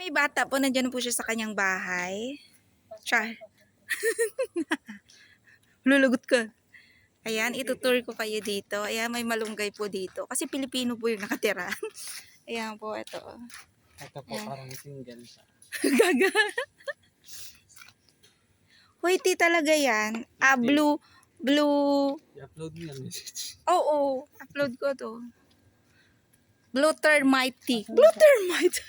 May bata po, nandyan po siya sa kanyang bahay. Char. Lulugot ka. Ayan, itutour ko kayo dito. Ayan, may malunggay po dito. Kasi Pilipino po yung nakatira. Ayan po, ito. Ito po, Yan. parang single siya. Gaga. Whitey talaga yan. Ah, blue, blue. I-upload mo message. Oo, upload ko to. Blue termite. Blue termite.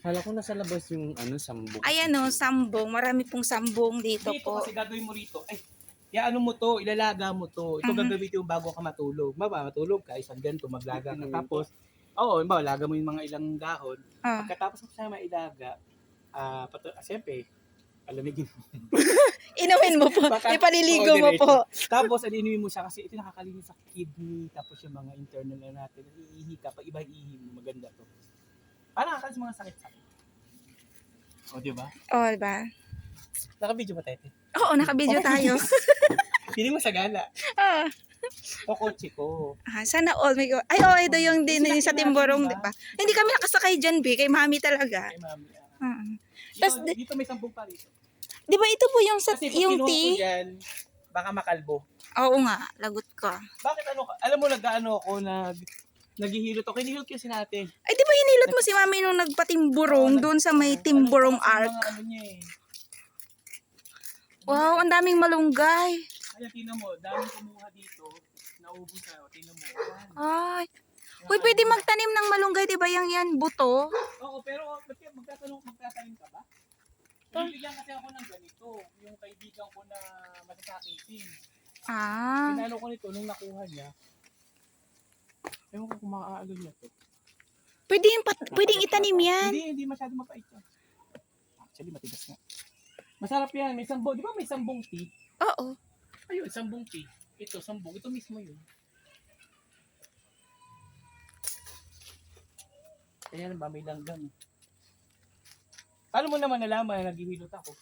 Kala ko nasa labas yung ano, sambo. Ayan o, sambong. Marami pong sambong dito Dito po. kasi gagawin mo rito, ay, ya ano mo to, ilalaga mo to. Ito Mhm. gagawin yung bago ka matulog. Maba, matulog ka, isang ganito, maglaga ka. Mhm. Tapos, oo, oh, laga mo yung mga ilang dahon. Ah. Pagkatapos mo siya mailaga, ah, pato, ah, siyempre, alamigin mo. Inumin mo po. Baka- Ipaliligo mo po. Tapos, alinumin mo siya kasi ito nakakalinis sa kidney, tapos yung mga internal na natin, iihi ka, pag iba iihi mo, maganda to. Parang nakakalis mga sakit-sakit. O, di ba? O, diba? Naka-video ba tayo? Oo, nakabidyo tayo. Hindi mo sagana. ah. O kotse ko. Ah, sana all may... Ay, oo, ito yung din Kasi sa nakita Timborong, natin, di ba? Hindi kami nakasakay dyan, B. Kay mami talaga. Kay mami. ah. Ah. Dito, Tas di- dito may sampung pa rito. Di ba ito po yung sa Kasi pag yung kinuha ko tea? dyan, baka makalbo. Oo nga, lagot ko. Bakit ano, ka- alam mo nag-ano ako, nag, naghihilot ako. Hinihilot kasi natin. Ay, di ba hinilot mo si mami nung nagpatimburong doon sa may timburong arc? Ano niya eh. Wow, ang daming malunggay. Kaya tingnan mo, daming kumuha dito. Naubos na. Tingnan mo. Yan. Ay. Uy, pwede magtanim ng malunggay, di ba yung yan, buto? Oo, pero ba't kaya magtatanong, magtatanim ka ba? Bibigyan kasi ako ng ganito. Yung kaibigan ko na matasakitin. Ah. Pinano ko nito nung nakuha niya. Ewan ko kung maaalo niya to. Pwede yung pat- pwedeng itanim yan. Hindi, hindi masyado mapait yan. Actually, matigas nga. Masarap yan. May sambong. Di ba may sambong tea? Oo. Ayun, sambong tea. Ito, sambong. Ito mismo yun. Ayan ba, may langgam. Paano mo naman nalaman na naghihilot ako?